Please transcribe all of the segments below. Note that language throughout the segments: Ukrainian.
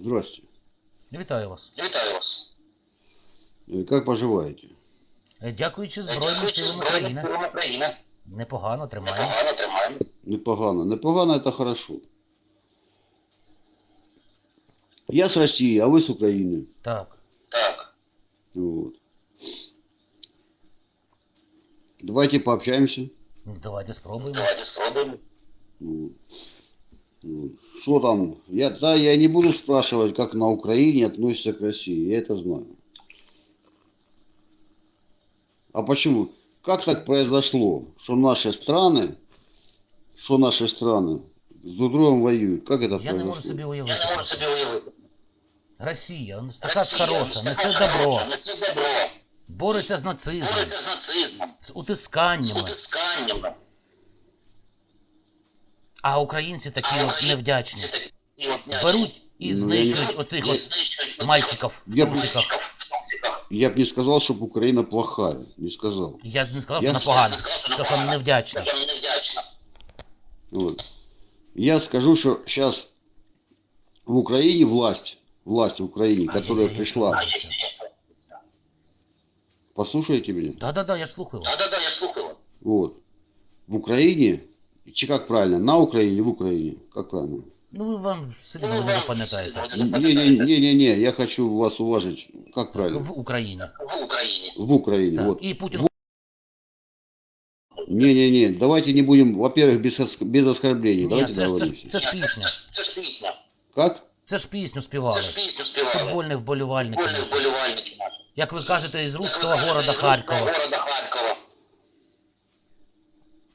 Здрасте. Вітаю вас. Вітаю вас. Э, Как поживаете? Е, Дякуючи Збройним Дякуючи силам Збройним України. силам України. Непогано тримаємо. Непогано тримаємо. Непогано. Непогано это хорошо. Я с России, а вы с Украины. Так. Так. Вот. Давайте пообщаемся. Ну, Давайте спробуємо. Давайте спробуємо. Вот. Вот. Что там? Я, да, я не буду спрашивать, как на Украине относятся к России. Я это знаю. А почему? Как так произошло, что наши страны, что наши страны с друг другом воюют? Как это Я не можу произошло? собі Я уявити. не можу собі уявити. Росія, ну, така Росія, хороша, ну, несе така добро, хороша, Несе добро. бореться з нацизмом, Бореться з нацизмом. з З утисканнями. А українці такі А от невдячні. Це такі от. Беруть і Ну, знищують оцих от мальчиків в Я б- не сказал, чтобы Украина плохая. Не сказал. Я не сказав, Я що вона б- погана, що вона що невдячна. Що. Вот. Я скажу, что сейчас в Украине власть, власть в Украине, которая Ай-яй-яй, пришла, А, Це- є, є, є. послушайте меня, Да-да-да, я слухаю вас. Да-да-да, я слухаю вас. вот, в Украине, чи как правильно, на Украине, в Украине, как правильно? Ну ви вам собі Ну, не вам запам'ятаєте. Не-не-не, я хочу вас уважить, как правильно? В Україні. В Україні. В Украине, Так. вот. І Путін Не-не-не, давайте не будем, во-первых, без, оск- без оскорблений, Ні, давайте це, ж- це, це ж пісня. Це ж пісня. Как? Це ж пісню співали. Це ж пісню співали. Футбольних вболівальників. Футбольні вболівальники. Як ви кажете, із руського Як города Харкова. Города Харкова.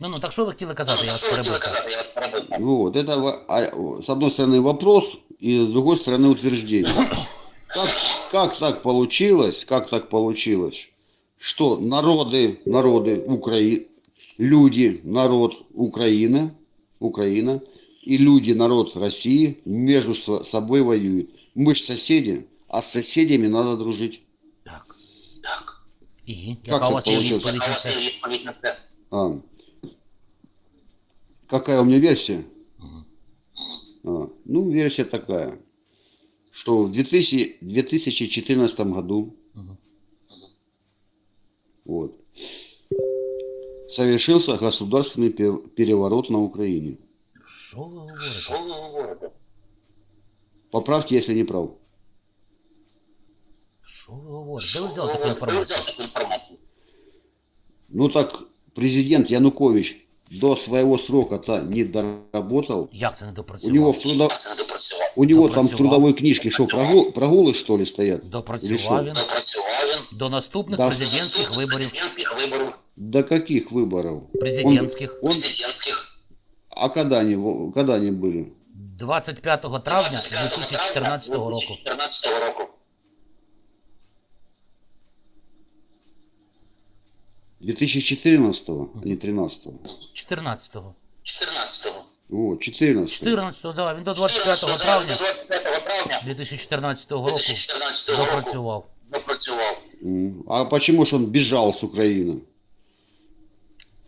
Ну ну так що ви хотіли казати, я Ну, вас що ви хотіли перебив. казати, я вас перебив. Вот, это во- а, с одной стороны вопрос, и с другой стороны утверждение. Как, как так получилось, как так получилось, что народы, народы Украины, люди, народ Украины, Украина и люди, народ России между со- собой воюют. Мы же соседи, а с соседями надо дружить. Так. Так. І Як яка так у вас є получилось? відповідь А у на вас це? є відповідь на це? А, какая у меня версия? Мгм. А, ну, версия такая, что в 2000 2014 году Мгм. вот, совершился государственный пе- переворот на Украине. Що ви говорите? Що ви говорите? Поправьте, если не прав. Що ви говорите? Де ви Що взяли ви таку говорите? Де ви інформацію? взяли таку інформацію? Ну так президент Янукович до своего срока-то не доработал. Як це не У допрацював? него в, трудо... Як це не допрацював? у него там в Допрацював. трудовой книжке что, прогул... прогулы что ли стоят? Допрацював він Допрацював він до наступних Да. президентських до виборів. президентських виборів, До каких выборов? Президентських. Он... президентських. А когда они, во- когда они были? 25 травня 25 2014 травня року. 2014 року. 2014, а не 13-го. 14-го. 14-го. О, 14. 14-го, да, він до 25 14 травня До 25 травня 2014 року 2014 року допрацював. допрацював. М, А почему же он бежал с Украины?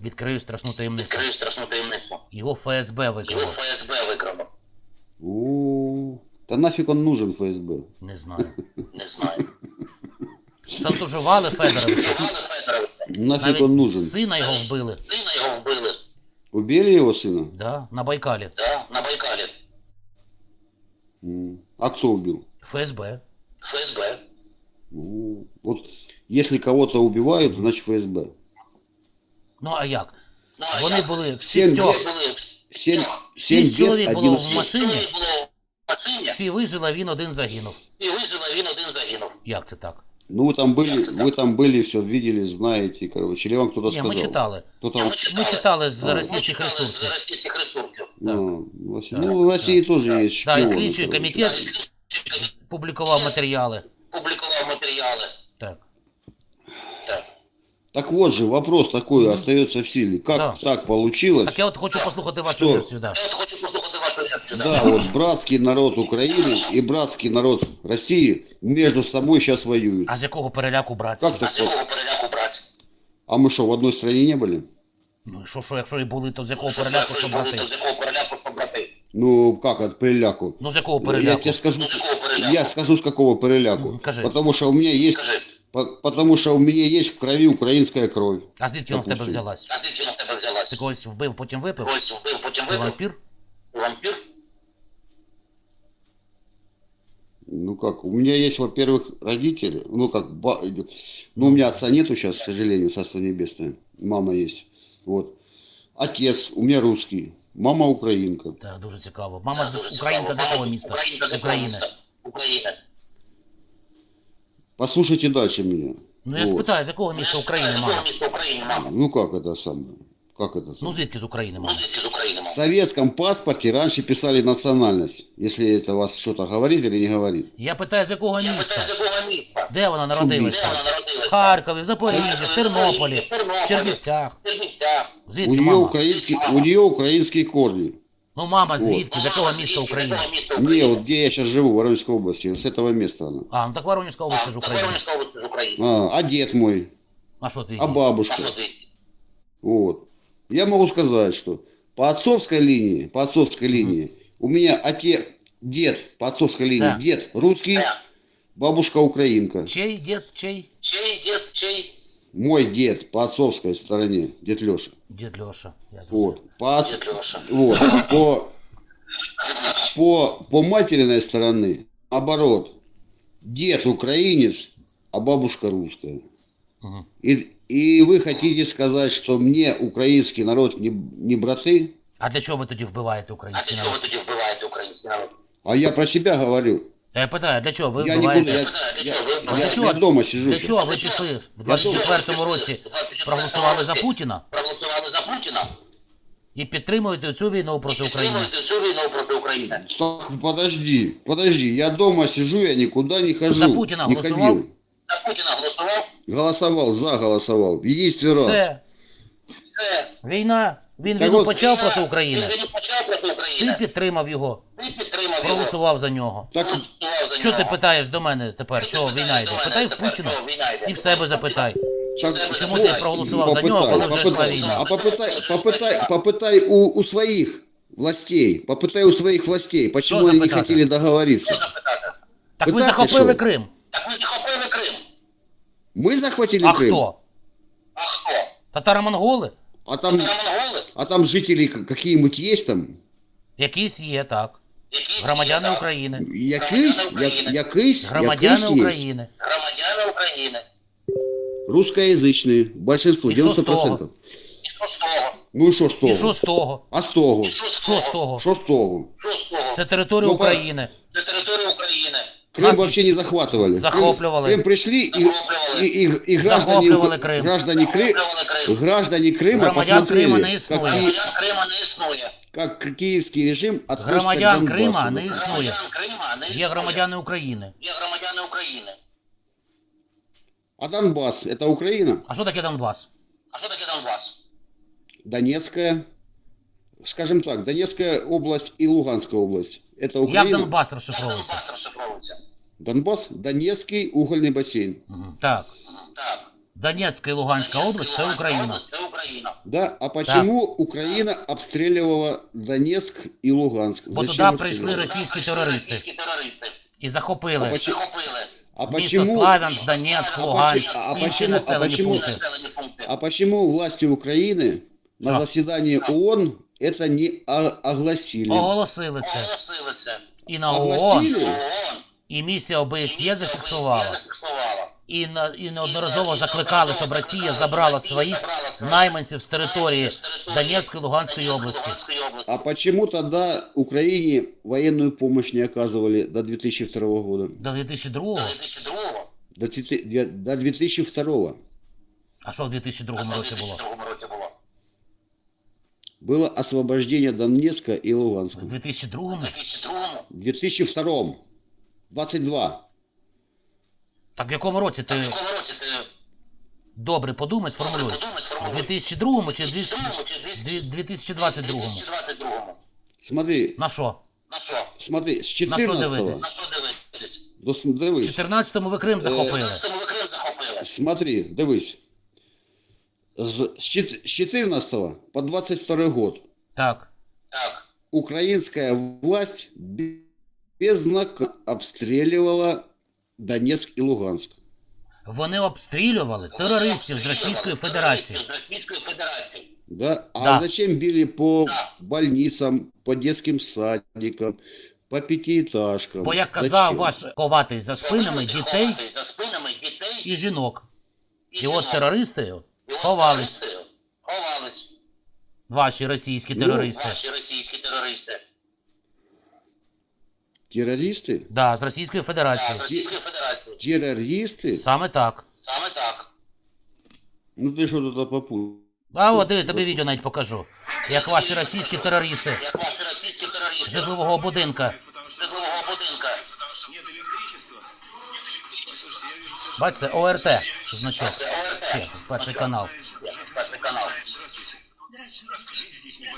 Відкрию страшну таємницю. Відкрию страшну таємницю. Його ФСБ Його викрило. ФСБ викрало. О, да нафиг он нужен ФСБ? Не знаю. Не знаю. Шантажували Федоровича. Нафиг Навіть он нужен? сина його вбили. Сина його вбили. Убили его сына? Да, на Байкалі. Да, на Байкалі. М, А кто убил? ФСБ. ФСБ. Ну, Вот если кого-то убивают, значит ФСБ. Ну а як? Ну, а Вони як? були Сім шістьох. Вони були Семь, семь було один в сын. машині. Чоловік було в машині, Всі вижили, а він один загинув. і вижила, він один загинув. Як це так? Ну вы там были, Як це так? вы там были, все видели, знаете, короче, или вам кто-то Ні, сказал? ми читали. Кто Ні, там? ми читали. Ми читали з А. Ми російських читали з ресурсів. російських ресурсів. Ну, в России- Так, ну, в России так, тоже так. есть Да, и шпионы, слідчий короче. комітет публікував матеріали. Публікував матеріали. Так. Так. Так вот же, вопрос такой Мгм. остается в силе. Как Да. так получилось? Так я от хочу послухати вашу Що? версію, да. Я от хочу послухати вашу версію. Да, вот братский народ Украины и братский народ России между собой сейчас воюют. А з якого переляку братський? Как А так? з якого переляку брати? А мы что, в одной стране не были? Ну і що, що, якщо і були, то з якого Що, переляку, що що були, брати? то з якого переляку, що брати? Ну, как от переляку? Ну з якого Я переляку? тебе скажу, Ну, з якого переляку? переляку? Я скажу с какого переляку. Мгм, кажи. Потому что у меня есть, Скажи, по- потому что у меня есть в крови украинская кровь. А звідки вона в тебе Допустим. взялась? а звідки вона в тебе взялась? Ти когось вбив, потім випив? Когось вбив, потім Ти випив? вампір? Вампір? Ну как, у меня есть, во-первых, родители, ну как, ба- ну у меня отца нету сейчас, к сожалению, Царство Небесное, мама есть, вот. Отец у меня русский, мама украинка. Так, дуже цікаво. Мама Так, дуже з Українка з цікаво. якого Мама міста? Українка з якого України. міста? України. Послушайте дальше меня. Ну я ж Вот. питаю, з якого міста України З якого мама? міста України, мама? Ну как это самое? Как это Ну самое? звідки з України Ну, мама? звідки з України, В мама? советском паспорте раньше писали национальность, если это вас что-то говорит или не говорит. Я питаю, з якого Я питаю, з міста? якого міста? Де вона Де народилася? вона народилася? В Харкові, в Запоріжжі, в Харкові, Тернополі, в Тернополі, в Чернівцях. в Чернівцях. У Звідки нее, мама? украинский, у нее украинские корни. Ну мама Вот. звідки? З якого Мама, міста звідки, з України? якого міста Не, України? вот где я сейчас живу, в Воронежской области, с этого места она. А, ну так Воронежська область А, ж та України. Воронежська область ж України. А, а дед мой, А що ти? а А бабушка. що ти? Вот. Я могу сказать, что по отцовской линии, по отцовской линии, у меня отец, дед по отцовской линии, Да. дед русский, Так. бабушка украинка. Чей дід, чей? Чий дід, чий? Мой дед по отцовской стороне, дед Леша. Дід Льоша. Я зрозумів. Вот. По, отц- Дід Льоша. вот. по, по, по материной стороны, наоборот, дед украинец, а бабушка русская. Мгм. И, и вы хотите сказать, что мне украинский народ не, не браты? А для чого ви тоді вбиваєте А український для чого ви народ? тоді вбиваєте український народ? А я про себя говорю. Та я питаю, для чого ви Я вбиваєте? никуда, я, Для я, я, Для я чого? дома сижу. Для чого ви пішли в 24-му році проголосували за Путіна Проголосували за Путіна і підтримуєте цю війну проти України? підтримуєте цю війну проти України. Так, подожди, подожди, я дома сижу, я никуда не хожу. За Путина не голосовал? ходил. За Путіна голосував? Голосовал, за голосовал. В единстве раз. Все, Все. війна, він Та війну ось- почав проти Він України. війну почав проти Ти України. підтримав його, Ти підтримав його. проголосував за нього. Так, Проголосував за Що ти нього. питаєш до мене тепер? Що Що ти війна питаєш йде? до мене Питай в тепер, Путіна. що війна йде? І в себе запитай. так Чому ти проголосував за нього, коли вже йшла війна? А попытай, попытай, попытай у, у своих властей, попытай у своих властей, почему Что они не запытать? хотели договориться. Що запитати? Так ви Питати захопили що? Крим. Так ви захопили Крим. Мы захватили А Крым, хто? А хто? Татаро-монголи? а там, Монголи? а там жители к- какие-нибудь есть там? Якісь є, так. Якісь Громадяни є, так? України. Якийсь, як, якийсь, Громадяни якийсь есть. України. Громадяни України. Русскоязычные, большинство, И что с 90%. І що з того? Ну и что с того? І що з того? А с того? І що з Що з того? того? Что с того? Що з того? Це територія Ну, України. Це територія України. Крым Нас вообще не захватывали. захопливали. Крым, Крым пришли и, Захопливали. и, и, и граждане, Захопливали Крым. граждане, Кры, Захоплювали Крим. граждане Крыма Громадян посмотрели, Крыма не как, існує. ки- Громадян Крима не існує. как киевский режим относится Громадян к Донбассу. Крима не існує. Громадян Крима не існує. Є громадяни України. Є громадяни України. А Донбасс это Украина? А що таке Донбас? А що таке Донбас? Донецкая, скажем так, Донецкая область и Луганская область. Это Як Украина? Донбас Як розшифровується? Донбас розшифровується? Донбасс, Донецкий угольный бассейн. Мгм. Так. Так. Донецька і Луганська область це Луганська Україна. область Це Україна. Да, а почему Украина обстреливала Донецк и Луганск? Бо Зачем туди обстреливала? прийшли російські Туди прийшли терористи Російські терористи. і захопили А поч- Захопили. А місто почему, Славянськ, Донецьк, А Луганськ, почему- а інші почему- а населені почему- пункти. Населені пункти. а почему власти Украины на Что? заседании ООН это не о- огласили? Оголосили це. Оголосили це. І на ООН, Огласили? ООН. І місія ОБСЄ зафіксувала. І, на, і неодноразово закликали, щоб Росія забрала своїх найманців з території Донецької Луганської області. А почему тогда Украине военную помощь не оказывали до 2002 года? До 2002 До 2002 До, 2002 А що в 2002 а що в році було? було? было освобождение Донецка и Луганска. В 2002 В 2002 22. Так в якому році ти в якому році ти добре подумай, сформулюй? подумай, В сформулюй. 2002 чи в 2002 чи 2000 2022? 2022 Смотри, На що? На що? смотри, с На що 14 дивитись? На що дивитись? до с- В дивись, 14-му ви Крим захопили. В 14-му ви Крим захопили. смотри, дивись. З с 14 по 22 год Так. Так. украинская власть безнаказанно обстреливала Донецк и Луганск. Вони обстрілювали терористів з Російської Федерації. З Російської Федерації. Да? А Да. зачем били по больницам, по детским садикам, по пятиэтажкам? Бо як казав Зачем? ваш ховатий за спинами дітей Ховати За спинами дітей і жінок. і І от жінок. терористи І от ховались, терористи Ховались. ваші російські Ну, терористи. Ваші російські терористи. Террористы? Да, з Російської Так, Федерації. з Російської Федерації. Террористы? Саме так. Саме так. Ну ты что тут попутал? А от дивись, тобі відео навіть покажу. Як ваші російські терористи Як ваші російські з терористи житлового будинка. з житлового будинка. Нет электричества. Послушайте, я вижу совершенно... Бачите, ОРТ значок. Це ОРТ. Є, Перший канал. Перший канал. Здравствуйте. Жить здесь не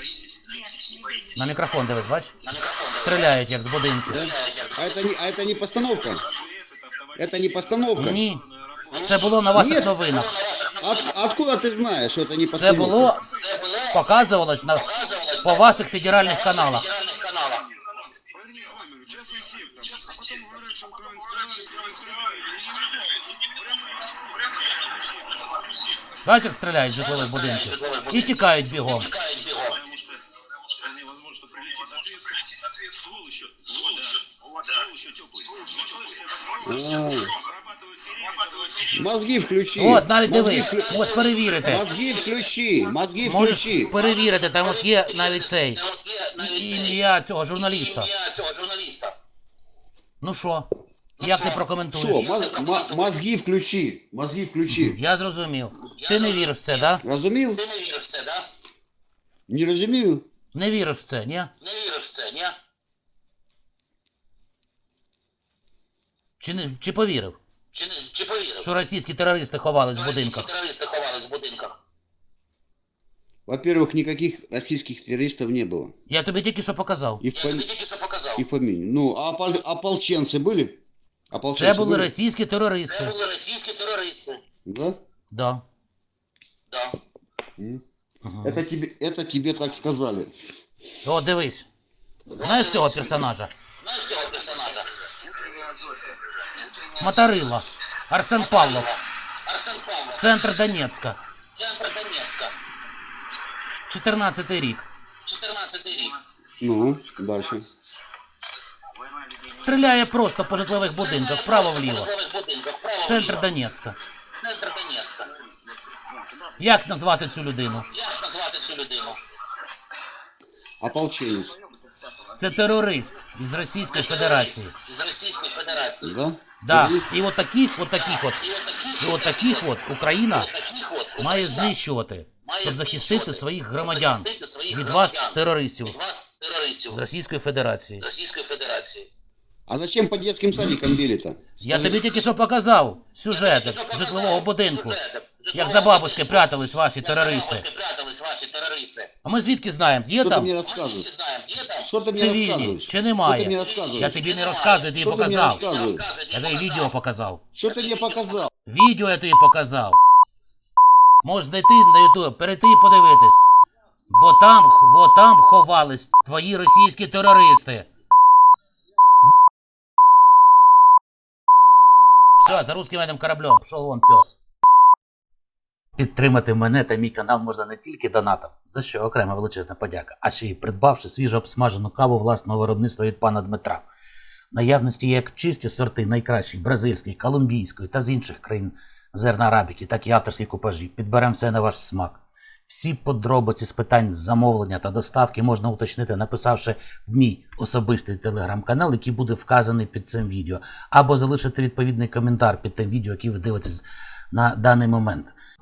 боитесь? На мікрофон дивись, бач? На мікрофон. Стріляють як з будинків. А это не, а это не постановка? ЧС это автоматически. Это не постановка? Ні. Це було на ваших Ні. новинах. От- откуда ты знаешь, что это не Це постановка? було Це було показувалось на показувалось по ваших федеральних каналах. федеральних каналах. Возьми камеру, частный сектор. А потом говорят, что украинская армия, украинская армия. Прямо частному сектору. Бачиш, як стріляють з житлових будинків. І тікають бігом. Ствол еще. Ствол, да. У вас ствол еще теплый. Вот слышите, это А, обрабатывает периметр. Мозги включи. От, навіть Мозги дивись, вклю- можеш перевірити. Мозги включи, мозги Можеш включи. перевірити, там от є навіть цей Та от є навіть це ім'я цього журналіста. ім'я цього журналіста. Ну що? Як ти Что, прокоментуєш? моз- мо- мозги включи, мозги включи. Я зрозумів. Ти не віриш в це, да? Разумел? Ти не віриш в це, да? Не разумел? Не віриш в це, ні? Не віриш в це, ні? Чи не чи повірив? Чи, не, чи повірив? Що російські терористи ховались в Російські будинках? терористи ховались в будинках. Во-первых, никаких российских террористов не было. Я тобі тільки що показав. И, Я тобі фами... тільки що показав. и фамилии. Ну, а опол- ополченцы были? Ополченцы Це були были? російські Це терористи. були російські терористи. Да? Да. Да. М. Ага. Это, тебе, это тебе так сказали. О, дивись. Знаєш цього персонажа? Знаєш цього персонажа? Моторила. Арсен Павлов. Арсен Павлов. Центр Донецька. Центр Донецька. 14 рік. 14 рік. Ну, дальше. Стріляє просто по житлових будинках, вправо-вліво. Центр. Донецька. Центр Донецька. Як назвати цю людину? Як назвати цю людину? Ополченец. Це терорист із Російської Федерації. З Російської Федерації. Да? Да. І от таких, от таких от, І от таких, от Україна має знищувати, щоб захистити своїх громадян від вас, терористів з Російської Федерації. з Російської Федерації. А зачем по детским садикам били-то? Я тобі тільки що показав сюжети житлового будинку, як за бабушки прятались ваші терористи. бабушки прятались ваші терористи. А ми звідки знаємо, є Что ты там мне Ми звідки рассказываешь? знаємо, є там? Что ты мне цивільні рассказываешь? чи Что ты мне немає? рассказываешь? Я тобі не розказую, тобі Що ти мені показав. розказуєш? Розказуй, Я тобі показав. відео показав. Что ты мне показал? Відео я тобі показав. Можеш знайти на ютуб, перейти і подивитись. Бо там, бо там ховались твої російські терористи. Все, за русським воєнним кораблем. Пішов вон пес. Підтримати мене та мій канал можна не тільки донатом, за що окрема величезна подяка, а ще й придбавши свіжо обсмажену каву власного виробництва від пана Дмитра. В наявності як чисті сорти найкращих бразильської, колумбійської та з інших країн зерна арабіки, так і авторські купажі. Підберемо все на ваш смак. Всі подробиці з питань замовлення та доставки можна уточнити, написавши в мій особистий телеграм-канал, який буде вказаний під цим відео, або залишити відповідний коментар під тим відео, яке ви дивитесь на даний момент.